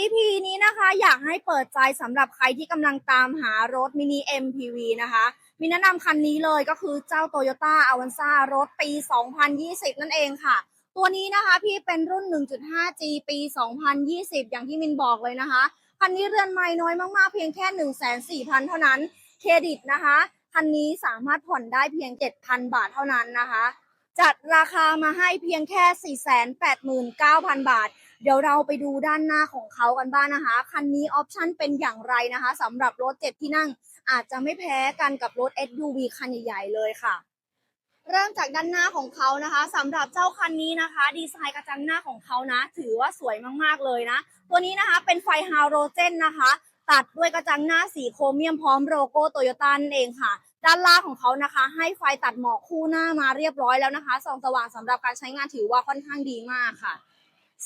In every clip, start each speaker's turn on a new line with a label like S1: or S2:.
S1: EP นี้นะคะอยากให้เปิดใจสำหรับใครที่กำลังตามหารถมินิ MPV นะคะ มีแนะนำคันนี้เลยก็คือเจ้า Toyota Avanza รถปี 2020 นั่นเองค่ะ ตัวนี้นะคะพี่เป็นรุ่น 1.5G ปี 2020 อย่างที่มินบอกเลยนะคะ คันนี้เรือนไม้น้อยมากๆ เพียงแค่ 1,400,000เท่านั้น เครดิตนะคะ คันนี้สามารถผ่อนได้เพียง 7,000 บาทเท่านั้นนะคะ จัดราคามาให้เพียงแค่ 489,000 บาท เดี๋ยวเราไปดูด้านหน้าของเขากันบ้างนะคะ คันนี้ออปชั่นเป็นอย่างไรนะคะสำหรับรถเจ็ดที่นั่งอาจจะไม่แพ้กันกับรถ SUV คันใหญ่ๆเลยค่ะ เริ่มจากด้านหน้าของเขานะคะสำหรับเจ้าคันนี้นะคะ ดีไซน์กระจังหน้าของเขานะ ถือว่าสวยมากๆเลยนะ ตัวนี้นะคะเป็นไฟฮาโลเจนนะคะ ตัดด้วยกระจังหน้าสีโครเมียมพร้อมโลโก้โตโยต้านั่นเองค่ะด้านล่างของเขานะคะ ให้ไฟตัดหมอกคู่หน้ามาเรียบร้อยแล้วนะคะส่องสว่างสำหรับการใช้งานถือว่าค่อนข้างดีมากค่ะ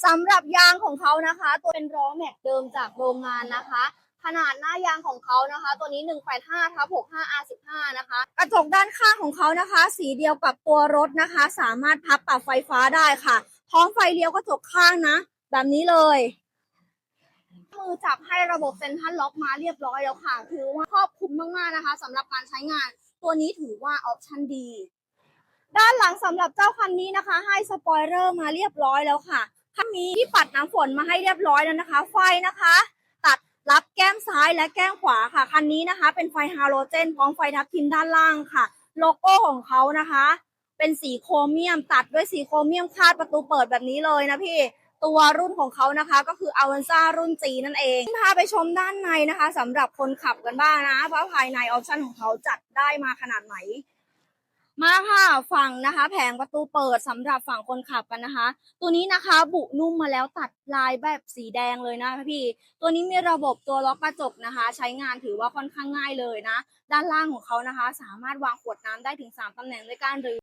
S1: สำหรับยางของเขานะคะ ตัวเป็นล้อแม็กเดิมจากโรงงานนะคะ ขนาดหน้ายางของเขานะคะ ตัวนี้185ทับ65 R15 นะคะ กระจกด้านข้างของเขานะคะ สีเดียวกับตัวรถนะคะ สามารถพับปรับไฟฟ้าได้ค่ะ ท้องไฟเลี้ยวกระจกข้างนะ แบบนี้เลยมือจับให้ระบบเซ็นทรัลล็อกมาเรียบร้อยแล้วค่ะถือว่าครอบคลุมมากๆนะคะสำหรับการใช้งาน ตัวนี้ถือว่าออปชั่นดี ด้านหลังสำหรับเจ้าคันนี้นะคะ ให้สปอยเลอร์มาเรียบร้อยแล้วค่ะ คันนี้ที่ปัดน้ำฝนมาให้เรียบร้อยแล้วนะคะ ไฟนะคะ ตัดรับแก้มซ้ายและแก้มขวาค่ะ คันนี้นะคะ เป็นไฟฮาโลเจนพร้อมไฟทับทิมด้านล่างค่ะ โลโก้ของเขานะคะ เป็นสีโครเมียม ตัดด้วยสีโครเมียมคาดประตูเปิดแบบนี้เลยนะพี่ตัวรุ่นของเขานะคะก็คืออ a v a n z a รุ่น G นั่นเองพาไปชมด้านในนะคะสำหรับคนขับกันบ้างนะว่าภายในออปชั่นของเขาจัดได้มาขนาดไหน มาค่ะฝั่งนะคะ แผงประตูเปิดสำหรับฝั่งคนขับกันนะคะ ตัวนี้นะคะบุนุ่มมาแล้วตัดลายแบบสีแดงเลยนะคะพี่ ตัวนี้มีระบบตัวล็อกกระจกนะคะ ใช้งานถือว่าค่อนข้างง่ายเลยนะ ด้านล่างของเขานะคะ สามารถวางขวดน้ำได้ถึง 3ตำแหน่งด้วยกันหรือ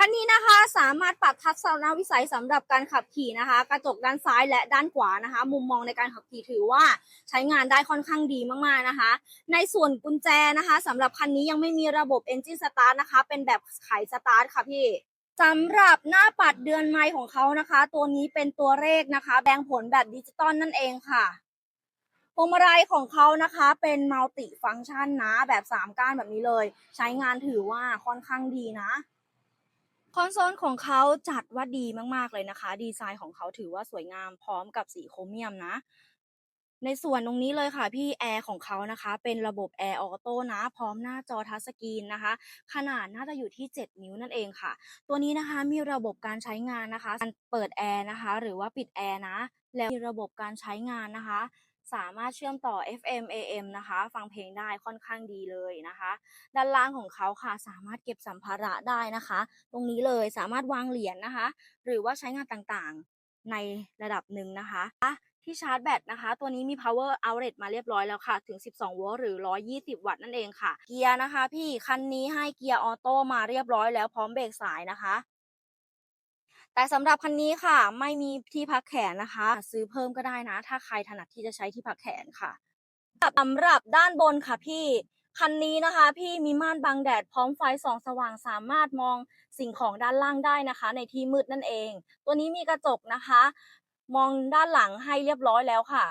S1: คันนี้นะคะสามารถปรับทัศนวิสัยสำหรับการขับขี่นะคะ กระจกด้านซ้ายและด้านขวานะคะ มุมมองในการขับขี่ถือว่าใช้งานได้ค่อนข้างดีมากๆนะคะ ในส่วนกุญแจนะคะสำหรับคันนี้ยังไม่มีระบบ Engine Start นะคะ เป็นแบบไขสตาร์ทค่ะพี่สำหรับหน้าปัดเดือนไม้ของเขานะคะ ตัวนี้เป็นตัวเลขนะคะ แบ่งผลแบบดิจิตอลนั่นเองค่ะพวงมาลัยของเขานะคะเป็นมัลติฟังก์ชันนะแบบ 3 ก้านแบบนี้เลย ใช้งานถือว่าค่อนข้างดีนะ คอนโซลของเขาจัดว่าดีมากๆเลยนะคะ ดีไซน์ของเขาถือว่าสวยงามพร้อมกับสีโครเมียมนะ ในส่วนตรงนี้เลยค่ะ พี่แอร์ของเขานะคะ เป็นระบบแอร์ออโต้นะ พร้อมหน้าจอทัชสกรีนนะคะ ขนาดน่าจะอยู่ที่ 7 นิ้วนั่นเองค่ะ ตัวนี้นะคะมีระบบการใช้งานนะคะการเปิดแอร์นะคะ หรือว่าปิดแอร์นะ แล้วมีระบบการใช้งานนะคะ สามารถเชื่อมต่อ FM AM นะคะ ฟังเพลงได้ค่อนข้างดีเลยนะคะ ด้านล่างของเขาค่ะสามารถเก็บสัมภาระได้นะคะ ตรงนี้เลยสามารถวางเหรียญนะคะ หรือว่าใช้งานต่างๆในระดับหนึ่งนะคะที่ชาร์จแบตนะคะ ตัวนี้มี power outlet มาเรียบร้อยแล้วค่ะ ถึง 12 โวลต์หรือ 120 วัตต์นั่นเองค่ะ เกียร์นะคะ พี่คันนี้ให้เกียร์ออโต้มาเรียบร้อยแล้วพร้อมเบรกสายนะคะ แต่สำหรับคันนี้ค่ะ ไม่มีที่พักแขนนะคะ ซื้อเพิ่มก็ได้นะ ถ้าใครถนัดที่จะใช้ที่พักแขนค่ะสำหรับด้านบนค่ะพี่คันนี้นะคะ พี่มีม่านบังแดดพร้อมไฟส่องสว่างสามารถมองสิ่งของด้านล่างได้นะคะ ในที่มืดนั่นเอง ตัวนี้มีกระจกนะคะ มองด้านหลังให้เรียบร้อยแล้วค่ะ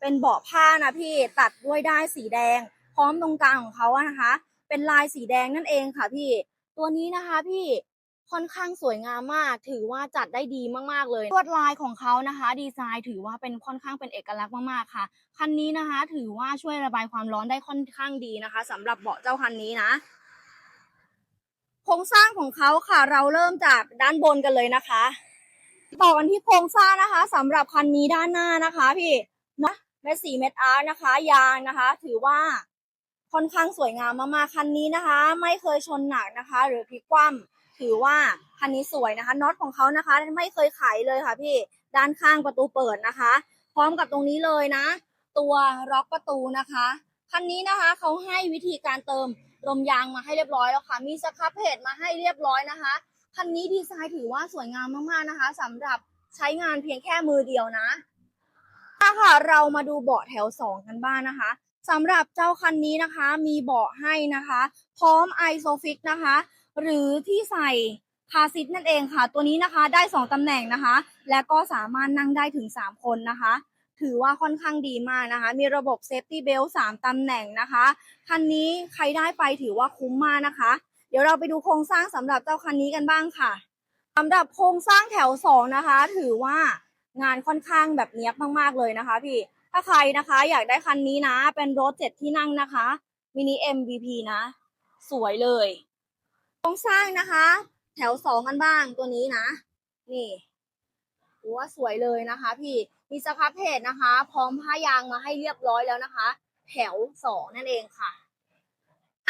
S1: เป็นเบาะผ้านะพี่ตัดด้วยได้สีแดง พร้อมตรงกลางของเขาอะนะคะ เป็นลายสีแดงนั่นเองค่ะพี่ ตัวนี้นะคะพี่ ค่อนข้างสวยงามมาก ถือว่าจัดได้ดีมากๆเลยลวดลายของเขานะคะ ดีไซน์ถือว่าเป็นค่อนข้างเป็นเอกลักษณ์มากๆค่ะคันนี้นะคะ ถือว่าช่วยระบายความร้อนได้ค่อนข้างดีนะคะสำหรับเบาะเจ้าคันนี้นะโครงสร้างของเขาค่ะ เราเริ่มจากด้านบนกันเลยนะคะ ต่อกันที่โครงสร้างนะคะสำหรับคันนี้ด้านหน้านะคะ พี่เนาะเม็ดสีเม็ดอาร์นะคะ ยางนะคะ ถือว่าค่อนข้างสวยงามมากๆคันนี้นะคะ ไม่เคยชนหนักนะคะ หรือพลิกคว่ำ ถือว่าคันนี้สวยนะคะน็อตของเขานะคะ ไม่เคยไขเลยค่ะพี่ด้านข้างประตูเปิดนะคะ พร้อมกับตรงนี้เลยนะ ตัวล็อกประตูนะคะคันนี้นะคะเขาให้วิธีการเติมลมยางมาให้เรียบร้อยแล้วค่ะ มีสครับเพจมาให้เรียบร้อยนะคะคันนี้ดีไซน์ถือว่าสวยงามมากๆนะคะสำหรับใช้งานเพียงแค่มือเดียวนะถ้าค่ะเรามาดูเบาะแถวสองกันบ้างนะคะสำหรับเจ้าคันนี้นะคะ มีเบาะให้นะคะ พร้อมไอโซฟิกนะคะ หรือที่ใส่คาซิทนั่นเองค่ะ ตัวนี้นะคะได้ 2ตำแหน่งนะคะ และก็สามารถนั่งได้ถึง 3 คนนะคะ ถือว่าค่อนข้างดีมากนะคะ มีระบบเซฟตี้เบลสามตำแหน่งนะคะ คันนี้ใครได้ไปถือว่าคุ้มมากนะคะ เดี๋ยวเราไปดูโครงสร้างสำหรับเจ้าคันนี้กันบ้างค่ะสำหรับโครงสร้างแถวสองนะคะ ถือว่างานค่อนข้างแบบเนี้ยบมากๆเลยนะคะพี่ ถ้าใครนะคะอยากได้คันนี้นะ เป็นรถเจ็ดที่นั่งนะคะมินิ MVP นะ สวยเลย รงสร้างนะคะ แถวสองกันบ้างตัวนี้นะ นี่ถือว่าสวยเลยนะคะ พี่มีสครับเพจนะคะ พร้อมผ้ายางมาให้เรียบร้อยแล้วนะคะ แถวสองนั่นเองค่ะ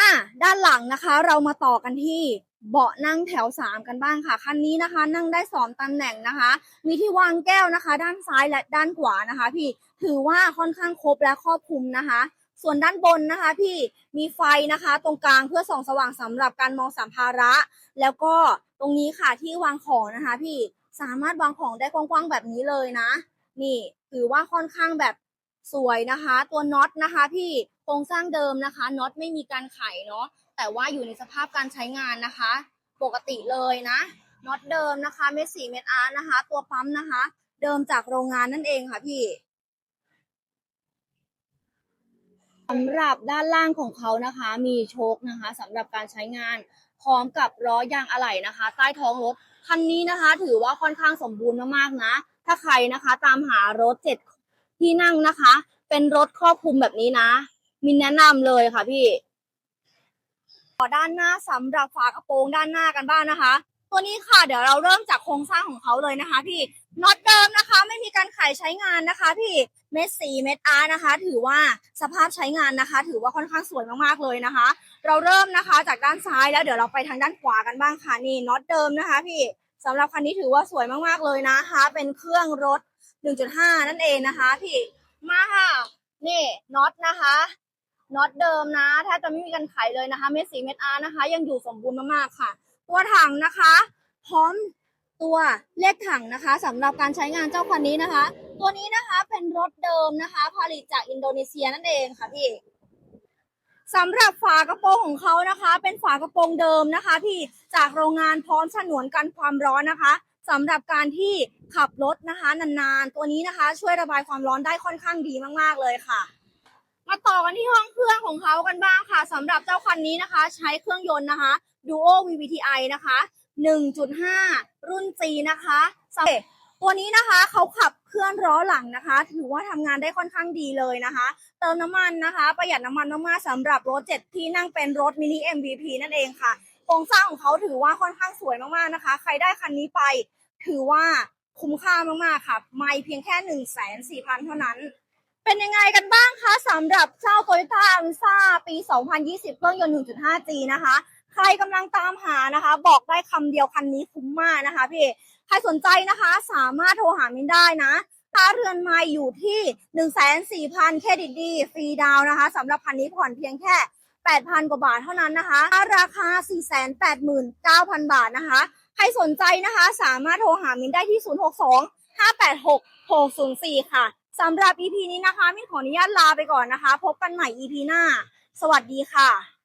S1: อะด้านหลังนะคะ เรามาต่อกันที่เบาะนั่งแถวสามกันบ้างค่ะคันนี้นะคะ นั่งได้สองตำแหน่งนะคะ มีที่วางแก้วนะคะ ด้านซ้ายและด้านขวานะคะ พี่ถือว่าค่อนข้างครบและครอบคลุมนะคะ ส่วนด้านบนนะคะ พี่มีไฟนะคะ ตรงกลางเพื่อส่องสว่างสำหรับการมองสัมภาระ แล้วก็ตรงนี้ค่ะที่วางของนะคะ พี่สามารถวางของได้กว้างๆแบบนี้เลยนะ นี่ถือว่าค่อนข้างแบบสวยนะคะ ตัวน็อตนะคะ พี่โครงสร้างเดิมนะคะน็อตไม่มีการไขเนาะแต่ว่าอยู่ในสภาพการใช้งานนะคะ ปกติเลยนะน็อตเดิมนะคะเม็ดสีเม็ดอาร์นะคะ ตัวปั๊มนะคะ เดิมจากโรงงานนั่นเองค่ะพี่ สำหรับด้านล่างของเขานะคะมีโชคนะคะสำหรับการใช้งานพร้อมกับล้อยางอะไหล่นะคะ ใต้ท้องรถคันนี้นะคะ ถือว่าค่อนข้างสมบูรณ์มากๆนะ ถ้าใครนะคะตามหารถเจ็ดที่นั่งนะคะ เป็นรถครอบคลุมแบบนี้นะ มินแนะนำเลยค่ะพี่ด้านหน้าสำหรับฝากระโปรงด้านหน้ากันบ้างนะคะ ตัวนี้ค่ะเดี๋ยวเราเริ่มจากโครงสร้างของเขาเลยนะคะ พี่น็อตเดิมนะคะ ไม่มีการไขใช้งานนะคะ พี่เม็ดสีเม็ดอาร์นะคะ ถือว่าสภาพใช้งานนะคะ ถือว่าค่อนข้างสวยมากๆเลยนะคะ เราเริ่มนะคะจากด้านซ้ายแล้วเดี๋ยวเราไปทางด้านขวากันบ้างค่ะนี่น็อตเดิมนะคะ พี่สำหรับคันนี้ถือว่าสวยมากๆเลยนะคะ เป็นเครื่องรถ 1.5 นั่นเองนะคะ พี่มาค่ะนี่น็อตนะคะน็อตเดิมนะถ้าจะไม่มีการไขเลยนะคะ เม็ดสีเม็ดอาร์นะคะ ยังอยู่สมบูรณ์มากๆค่ะ ตัวถังนะคะ พร้อมตัวเลขถังนะคะสำหรับการใช้งานเจ้าคันนี้นะคะ ตัวนี้นะคะเป็นรถเดิมนะคะ ผลิตจากอินโดนีเซียนั่นเองค่ะพี่สำหรับฝากระโปรงของเขานะคะ เป็นฝากระโปรงเดิมนะคะ พี่จากโรงงานพร้อมฉนวนกันความร้อนนะคะสำหรับการที่ขับรถนะคะนานๆ ตัวนี้นะคะ ช่วยระบายความร้อนได้ค่อนข้างดีมากๆเลยค่ะ มาต่อกันที่ห้องเครื่องของเขากันบ้างค่ะสำหรับเจ้าคันนี้นะคะ ใช้เครื่องยนต์นะคะ Duo VVTi นะคะ 1.5 รุ่น G นะคะสำหรับตัวนี้นะคะเขาขับเคลื่อนล้อหลังนะคะ ถือว่าทำงานได้ค่อนข้างดีเลยนะคะ เติมน้ำมันนะคะ ประหยัดน้ำมันมากๆสำหรับรถ7ที่นั่งเป็นรถมินิ MVP นั่นเองค่ะโครงสร้างของเขาถือว่าค่อนข้างสวยมากๆนะคะ ใครได้คันนี้ไป ถือว่าคุ้มค่ามากๆค่ะ ไม่เพียงแค่1 4 0 0 0 0เท่านั้น เป็นยังไงกันบ้างคะสำหรับเจ้า Toyota a v ซ่าปี 2020 เครื่องยนต์ 1.5G นะคะ ใครกำลังตามหานะคะ บอกได้คำเดียวคันนี้คุ้มมากนะคะพี่ใครสนใจนะคะ สามารถโทรหามินได้นะค่าเรือนไม้อยู่ที่1,400,000เครดิตดีฟรีดาวนะคะสำหรับคันนี้ผ่อนเพียงแค่8,000กว่าบาทเท่านั้นนะคะราคา489,000บาทนะคะ ใครสนใจนะคะ สามารถโทรหามินได้ที่062 586 604ค่ะสำหรับ EP นี้นะคะมินขออนุญาตลาไปก่อนนะคะ พบกันใหม่ EP หน้า สวัสดีค่ะ